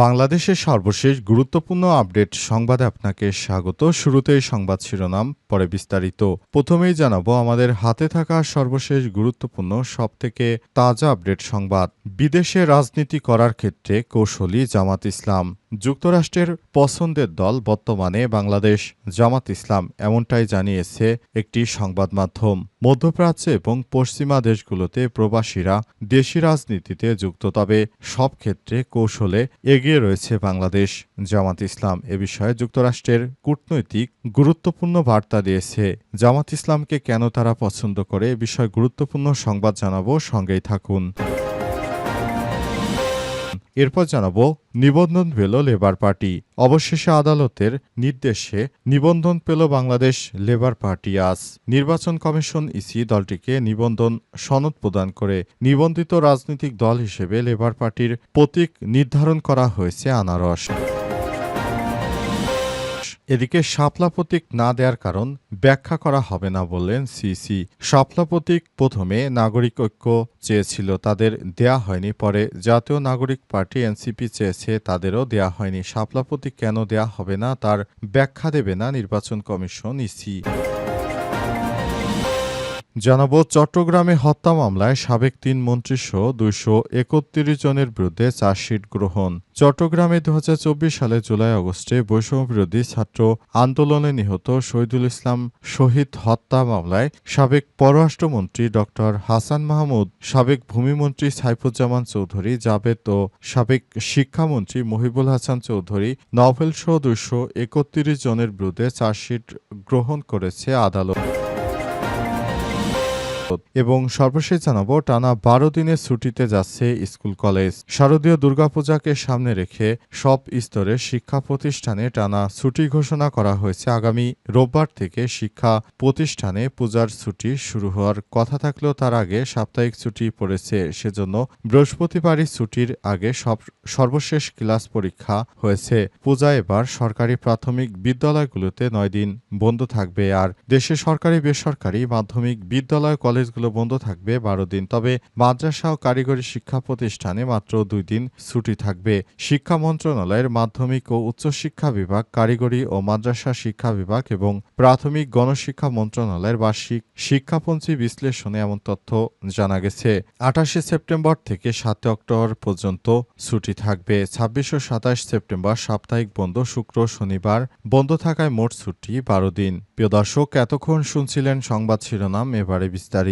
বাংলাদেশের সর্বশেষ গুরুত্বপূর্ণ আপডেট সংবাদে আপনাকে স্বাগত। শুরুতেই সংবাদ শিরোনাম, পরে বিস্তারিত। প্রথমেই জানাব, আমাদের হাতে থাকা সর্বশেষ গুরুত্বপূর্ণ, সবথেকে তাজা আপডেট সংবাদ। বিদেশে রাজনীতি করার ক্ষেত্রে কৌশলী জামাত ইসলাম। যুক্তরাষ্ট্রের পছন্দের দল বর্তমানে বাংলাদেশ জামাত ইসলাম, এমনটাই জানিয়েছে একটি সংবাদ মাধ্যম। মধ্যপ্রাচ্য এবং পশ্চিমা দেশগুলোতে প্রবাসীরা দেশি রাজনীতিতে যুক্ত, তবে সব ক্ষেত্রে কৌশলে এগিয়ে রয়েছে বাংলাদেশ। জামাত ইসলাম এ বিষয়ে যুক্তরাষ্ট্রের কূটনৈতিক গুরুত্বপূর্ণ বার্তা দিয়েছে। জামাত ইসলামকে কেন তারা পছন্দ করে এ বিষয়ে গুরুত্বপূর্ণ সংবাদ জানাব সঙ্গেই থাকুন। এরপর জানাব নিবন্ধন পেল লেবার পার্টি। অবশেষে আদালতের নির্দেশে নিবন্ধন পেল বাংলাদেশ লেবার পার্টি আজ। নির্বাচন কমিশন ইসি দলটিকে নিবন্ধন সনদ প্রদান করে নিবন্ধিত রাজনৈতিক দল হিসেবে লেবার পার্টির প্রতীক নির্ধারণ করা হয়েছে আনারস। এদিকে শাপলা প্রতীক না দেওয়ার কারণ ব্যাখ্যা করা হবে না বললেন সিসি। শাপলা প্রতীক প্রথমে নাগরিক ঐক্য চেয়েছিল, তাদের দেয়া হয়নি। পরে জাতীয় নাগরিক পার্টি এনসিপি চেয়েছে, তাদেরও দেয়া হয়নি। শাপলা প্রতীক কেন দেয়া হবে না, তার ব্যাখ্যা দেবে না নির্বাচন কমিশন ইসি। জানাব, চট্টগ্রামে হত্যা মামলায় সাবেক তিন মন্ত্রীসহ দুইশো একত্রিশ জনের বিরুদ্ধে চার্জশিট গ্রহণ। চট্টগ্রামে দু হাজার চব্বিশ সালে জুলাই আগস্টে বৈষম্য বিরোধী ছাত্র আন্দোলনে নিহত শহীদুল ইসলাম শহীদ হত্যা মামলায় সাবেক পররাষ্ট্রমন্ত্রী ড হাসান মাহমুদ, সাবেক ভূমিমন্ত্রী সাইফুজ্জামান চৌধুরী জাবেদ ও সাবেক শিক্ষামন্ত্রী মহিবুল হাসান চৌধুরী নভেল সহ দুইশো একত্রিশ জনের বিরুদ্ধে চার্জশিট গ্রহণ করেছে আদালত। এবং সর্বশেষ জানাব, টানা বারো দিনের ছুটিতে যাচ্ছে স্কুল কলেজ। শারদীয় দুর্গাপূজাকে সামনে রেখে সব স্তরের শিক্ষা প্রতিষ্ঠানে টানা ছুটি ঘোষণা করা হয়েছে। আগামী রোববার থেকে শিক্ষা প্রতিষ্ঠানে পূজার ছুটি শুরু হওয়ার কথা থাকলেও তার আগে সাপ্তাহিক ছুটি পড়েছে। সেজন্য বৃহস্পতিবারই ছুটির আগে সব সর্বশেষ ক্লাস পরীক্ষা হয়েছে। পূজা এবার সরকারি প্রাথমিক বিদ্যালয়গুলোতে নয় দিন বন্ধ থাকবে। আর দেশে সরকারি বেসরকারি মাধ্যমিক বিদ্যালয় কলেজগুলো বন্ধ থাকবে বারো দিন, তবে মাদ্রাসা ও কারিগরি শিক্ষা প্রতিষ্ঠানে মাত্র দুই দিন ছুটি থাকবে। শিক্ষা মন্ত্রণালয়ের মাধ্যমিক ও উচ্চশিক্ষা বিভাগ, কারিগরি ও মাদ্রাসা শিক্ষা বিভাগ এবং প্রাথমিক গণশিক্ষা মন্ত্রণালয়ের বার্ষিক শিক্ষাপঞ্চী বিশ্লেষণে এমন তথ্য জানা গেছে। আঠাশে সেপ্টেম্বর থেকে সাতই অক্টোবর পর্যন্ত ছুটি থাকবে। ছাব্বিশ ও সাতাশ সেপ্টেম্বর সাপ্তাহিক বন্ধ, শুক্র শনিবার বন্ধ থাকায় মোট ছুটি বারো দিন। প্রিয় দর্শক, এতক্ষণ শুনছিলেন সংবাদ শিরোনাম, এবারে বিস্তারিত।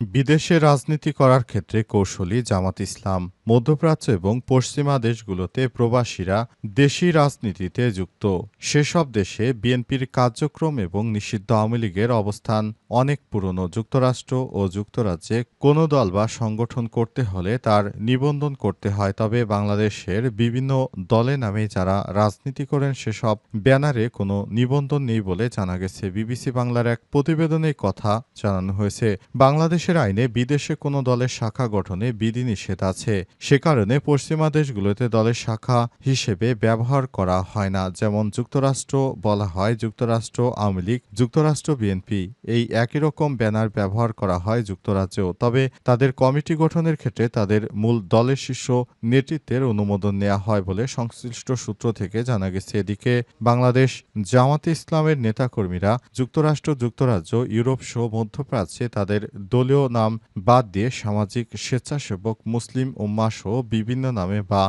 বিদেশে রাজনীতি করার ক্ষেত্রে কৌশলী জামাত ইসলাম, মধ্যপ্রাচ্য এবং পশ্চিমা দেশগুলোতে প্রবাসীরা দেশি রাজনীতিতে যুক্ত। সেসব দেশে বিএনপির কার্যক্রম এবং নিষিদ্ধ আওয়ামী লীগের অবস্থান অনেক পুরনো। যুক্তরাষ্ট্র ও যুক্তরাজ্যে কোনো দল বা সংগঠন করতে হলে তার নিবন্ধন করতে হয়, তবে বাংলাদেশের বিভিন্ন দলে নামে যারা রাজনীতি করেন সেসব ব্যানারে কোনো নিবন্ধন নেই বলে জানা গেছে। বিবিসি বাংলার এক প্রতিবেদনে কথা জানানো হয়েছে। বাংলাদেশের আইনে বিদেশে কোনো দলের শাখা গঠনে বিধিনিষেধ আছে। সে কারণে পশ্চিমা দেশগুলোতে দলের শাখা হিসেবে ব্যবহার করা হয় না, যেমন যুক্তরাষ্ট্র বলা হয় যুক্তরাষ্ট্র আওয়ামী লীগ, যুক্তরাষ্ট্র বিএনপি। এই একই রকম ব্যানার ব্যবহার করা হয় যুক্তরাজ্যেও, তবে তাদের কমিটি গঠনের ক্ষেত্রে তাদের মূল দলের শীর্ষ নেতৃত্বের অনুমোদন নেওয়া হয় বলে সংশ্লিষ্ট সূত্র থেকে জানা গেছে। এদিকে বাংলাদেশ জামাতে ইসলামের নেতাকর্মীরা যুক্তরাষ্ট্র, যুক্তরাজ্য, ইউরোপ সহ মধ্যপ্রাচ্যে তাদের দলীয় শিরোনাম বাদ দিয়ে সামাজিক স্বেচ্ছাসেবক, মুসলিম উম্মা সহ বিভিন্ন নামে বা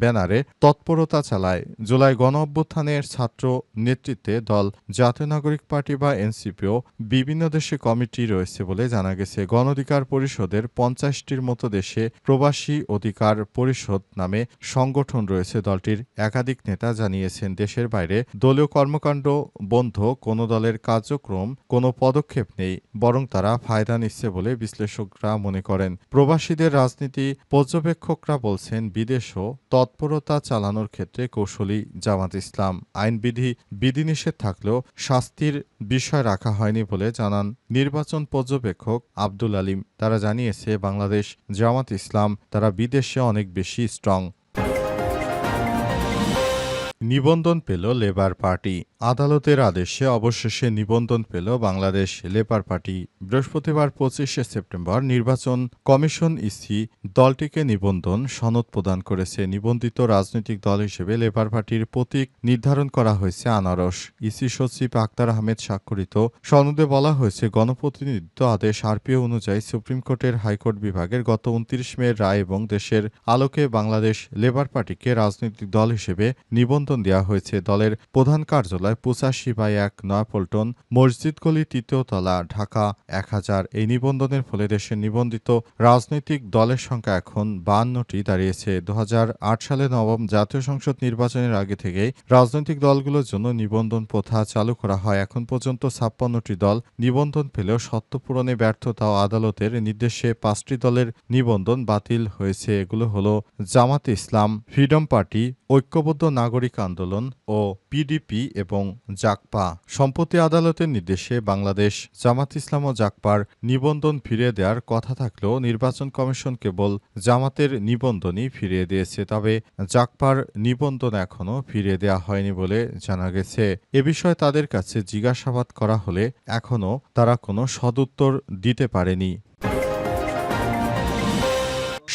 ব্যানারে তৎপরতা চালায়। জুলাই গণ অভ্যুত্থানের ছাত্র নেতৃত্বে দল, জাতীয় নাগরিক পার্টি বা এনসিপিও বিভিন্ন দেশে কমিটি রয়েছে বলে জানা গেছে। গণ অধিকার পরিষদের পঞ্চাশটির মতো দেশে প্রবাসী অধিকার পরিষদ নামে সংগঠন রয়েছে দলটির। একাধিক নেতা জানিয়েছেন, দেশের বাইরে দলীয় কর্মকাণ্ড বন্ধ, কোনো দলের কার্যক্রম, কোনো পদক্ষেপ নেই, বরং তারা ফায়দা নিচ্ছে বলে বিশ্লেষকরা মনে করেন। প্রবাসীদের রাজনীতি পর্যবেক্ষকরা বলছেন বিদেশও তৎপরতা চালানোর ক্ষেত্রে কৌশলী জামাত ইসলাম। আইনবিধি বিধিনিষেধ থাকলেও শাস্তির বিষয় রাখা হয়নি বলে জানান নির্বাচন পর্যবেক্ষক আব্দুল আলিম। তারা জানিয়েছে, বাংলাদেশ জামাত ইসলাম, তারা বিদেশে অনেক বেশি স্ট্রং নিবন্ধন পেল লেবার পার্টি আদালতের আদেশে অবশেষে নিবন্ধন পেল বাংলাদেশ লেবার পার্টি। বৃহস্পতিবার পঁচিশে সেপ্টেম্বর নির্বাচন কমিশন ইসি দলটিকে নিবন্ধন সনদ প্রদান করেছে। নিবন্ধিত রাজনৈতিক দল হিসেবে লেবার পার্টির প্রতীক নির্ধারণ করা হয়েছে আনারস। ইসি সচিব আক্তার আহমেদ স্বাক্ষরিত সনদে বলা হয়েছে, গণপ্রতিনিধিত্ব আদেশ আরপিও অনুযায়ী সুপ্রিম কোর্টের হাইকোর্ট বিভাগের গত উনত্রিশ মে রায় এবং দেশের আলোকে বাংলাদেশ লেবার পার্টিকে রাজনৈতিক দল হিসেবে নিবন্ধন দেওয়া হয়েছে। দলের প্রধান কার্যালয় পঁচাশি বাই এক নয়াপল্টন মসজিদ গলি তৃতীয় তলা, ঢাকা এক হাজার। এই নিবন্ধনের ফলে দেশের নিবন্ধিত রাজনৈতিক দলের সংখ্যা এখন বান্নটি দাঁড়িয়েছে। দু সালে নবম জাতীয় সংসদ নির্বাচনের আগে থেকেই রাজনৈতিক দলগুলোর জন্য নিবন্ধন প্রথা চালু করা হয়। এখন পর্যন্ত ছাপ্পান্নটি দল নিবন্ধন পেলেও সত্য পূরণে ব্যর্থতা ও আদালতের নির্দেশে পাঁচটি দলের নিবন্ধন বাতিল হয়েছে। এগুলো হলো জামাত ইসলাম, ফ্রিডম পার্টি, ঐক্যবদ্ধ নাগরিক আন্দোলন ও পিডিপি এবং জাকপা। সম্প্রতি আদালতের নির্দেশে বাংলাদেশ জামাত ইসলাম ও জাকপার নিবন্ধন ফিরিয়ে দেওয়ার কথা থাকলেও নির্বাচন কমিশন কেবল জামাতের নিবন্ধনই ফিরিয়ে দিয়েছে। তবে জাকপার নিবন্ধন এখনও ফিরিয়ে দেওয়া হয়নি বলে জানা গেছে। এ বিষয়ে তাদের কাছে জিজ্ঞাসাবাদ করা হলে এখনও তারা কোনো সদুত্তর দিতে পারেনি।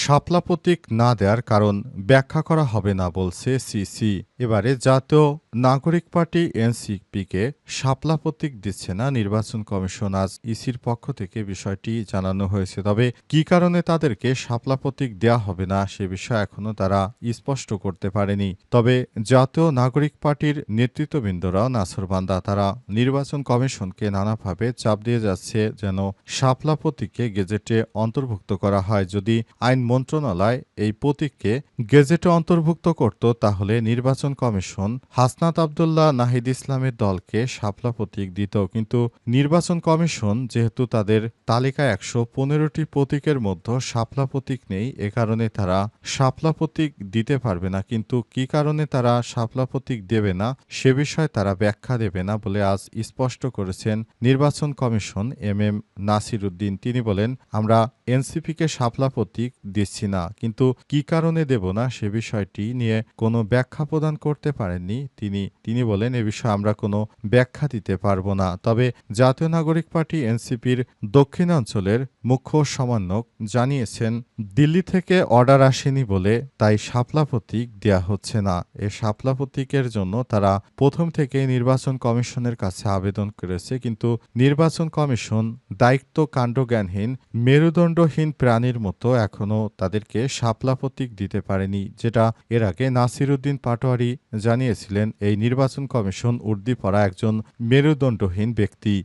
শাপলা প্রতীক না দেওয়ার কারণ ব্যাখ্যা করা হবে না বলছে সিসি এবারে জাতীয় নাগরিক পার্টি এনসিপিকে শাপলা প্রতীক দিচ্ছে না নির্বাচন কমিশন। আজ ইসির পক্ষ থেকে বিষয়টি জানানো হয়েছে। তবে কি কারণে তাদেরকে শাপলা প্রতীক দেওয়া হবে না সে বিষয়ে এখনও তারা স্পষ্ট করতে পারেনি। তবে জাতীয় নাগরিক পার্টির নেতৃত্ববৃন্দরাও নাসরবান্দা তারা নির্বাচন কমিশনকে নানাভাবে চাপ দিয়ে যাচ্ছে যেন শাপলা প্রতীককে গেজেটে অন্তর্ভুক্ত করা হয়। যদি আইন মন্ত্রণালয় এই প্রতীককে গেজেটে অন্তর্ভুক্ত করত, তাহলে নির্বাচন কমিশন হাসনাত আবদুল্লাহ নাহিদ ইসলামের দলকে শাপলা প্রতীক দিত। কিন্তু নির্বাচন কমিশন যেহেতু তাদের তালিকায় একশো পনেরোটি প্রতীকের মধ্যে শাপলা প্রতীক নেই, এ কারণে তারা শাপলা প্রতীক দিতে পারবে না। কিন্তু কি কারণে তারা শাপলা প্রতীক দেবে না, সে বিষয়ে তারা ব্যাখ্যা দেবে না বলে আজ স্পষ্ট করেছেন নির্বাচন commission M M Nasir Uddin তিনি বলেন, আমরা এনসিপিকে শাপলা প্রতীক দিচ্ছি না। কিন্তু কি কারণে দেব না সে বিষয়টি নিয়ে কোনো ব্যাখ্যা প্রদান করতে পারেননি তিনি। তিনি বলেন, এ বিষয়ে আমরা কোনো ব্যাখ্যা দিতে পারব না। তবে জাতীয় নাগরিক পার্টি এনসিপির দক্ষিণাঞ্চলের মুখ্য সমন্বয়ক জানিয়েছেন, দিল্লি থেকে অর্ডার আসেনি বলে তাই শাপলা প্রতীক দেয়া হচ্ছে না। এ শাপলা প্রতীকের জন্য তারা প্রথম থেকে নির্বাচন কমিশনের কাছে আবেদন করেছে। কিন্তু নির্বাচন কমিশন দায়িত্ব কাণ্ডজ্ঞানহীন মেরুদণ্ডহীন প্রাণীর মতো এখনও তাদেরকে শাপলা প্রতীক দিতে পারেনি, যেটা এর আগে নাসিরুদ্দিন পাটোয়ারি জানিয়েছিলেন। এই নির্বাচন কমিশন উর্দি পড়া একজন মেরুদণ্ডহীন ব্যক্তি।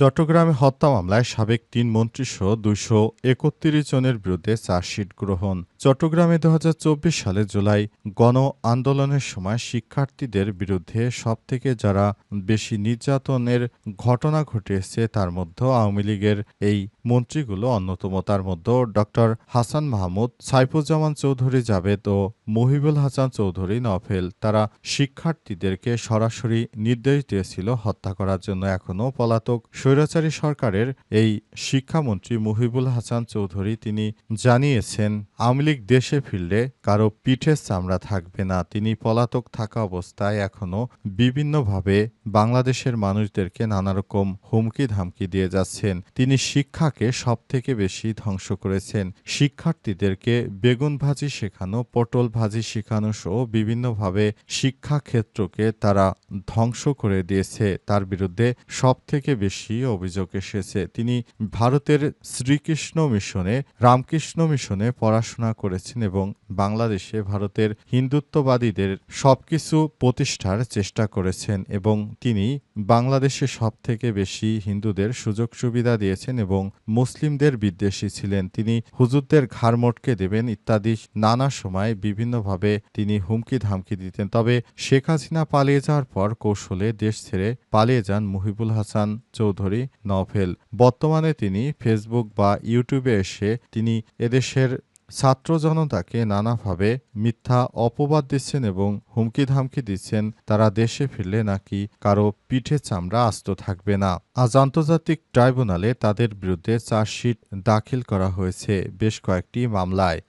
চট্টগ্রামে হত্যা মামলায় সাবেক তিন মন্ত্রীসহ দুইশো একত্রিশ জনের বিরুদ্ধে চার্জশিট গ্রহণ। চট্টগ্রামে দু হাজার চব্বিশ সালে জুলাই গণ আন্দোলনের সময় শিক্ষার্থীদের বিরুদ্ধে সবথেকে যারা বেশি নির্যাতনের ঘটনা ঘটিয়েছে তার মধ্যে আওয়ামী লীগের এই মন্ত্রীগুলো অন্যতম। তার মধ্যে ডক্টর হাসান মাহমুদ, সাইফুজ্জামান চৌধুরী জাবেদ ও মহিবুল হাসান চৌধুরী নফেল। তারা শিক্ষার্থীদেরকে সরাসরি নির্দেশ দিয়েছিল হত্যা করার জন্য। এখনও পলাতক স্বৈরাচারী সরকারের এই শিক্ষামন্ত্রী মহিবুল হাসান চৌধুরী, তিনি জানিয়েছেন, আওয়ামী লীগ দেশে ফিরলে কারও পিঠের চামড়া থাকবে না। তিনি পলাতক থাকা অবস্থায় এখনও বিভিন্নভাবে বাংলাদেশের মানুষদেরকে নানা রকম হুমকি ধামকি দিয়ে যাচ্ছেন। তিনি শিক্ষা শিক্ষাকে সবথেকে বেশি ধ্বংস করেছেন। শিক্ষার্থীদেরকে বেগুন ভাজি শেখানো, পটল ভাজি শেখানো সহ বিভিন্নভাবে শিক্ষাক্ষেত্রকে তারা ধ্বংস করে দিয়েছে। তার বিরুদ্ধে সবথেকে বেশি অভিযোগ এসেছে। তিনি ভারতের শ্রীকৃষ্ণ মিশনে, রামকৃষ্ণ মিশনে পড়াশোনা করেছেন এবং বাংলাদেশে ভারতের হিন্দুত্ববাদীদের সবকিছু প্রতিষ্ঠার চেষ্টা করেছেন এবং তিনি বাংলাদেশে সবথেকে বেশি হিন্দুদের সুযোগ সুবিধা দিয়েছেন এবং মুসলিমদের বিদ্বেষী ছিলেন। তিনি হুজুরদের ঘাড় মটকে দেবেন ইত্যাদি নানা সময় বিভিন্নভাবে তিনি হুমকি ধামকি দিতেন। তবে শেখ হাসিনা পালিয়ে যাওয়ার পর কৌশলে দেশ ছেড়ে পালিয়ে যান মুহিবুল হাসান চৌধুরী নভেল। বর্তমানে তিনি ফেসবুক বা ইউটিউবে এসে তিনি এদেশের ছাত্র জনতাকে নানাভাবে মিথ্যা অপবাদ দিচ্ছেন এবং হুমকি ধামকি দিচ্ছেন। তারা দেশে ফিরলে নাকি কারও পিঠে চামড়া আস্ত থাকবে না। আজ আন্তর্জাতিক ট্রাইব্যুনালে তাদের বিরুদ্ধে চার্জশিট দাখিল করা হয়েছে বেশ কয়েকটি মামলায়।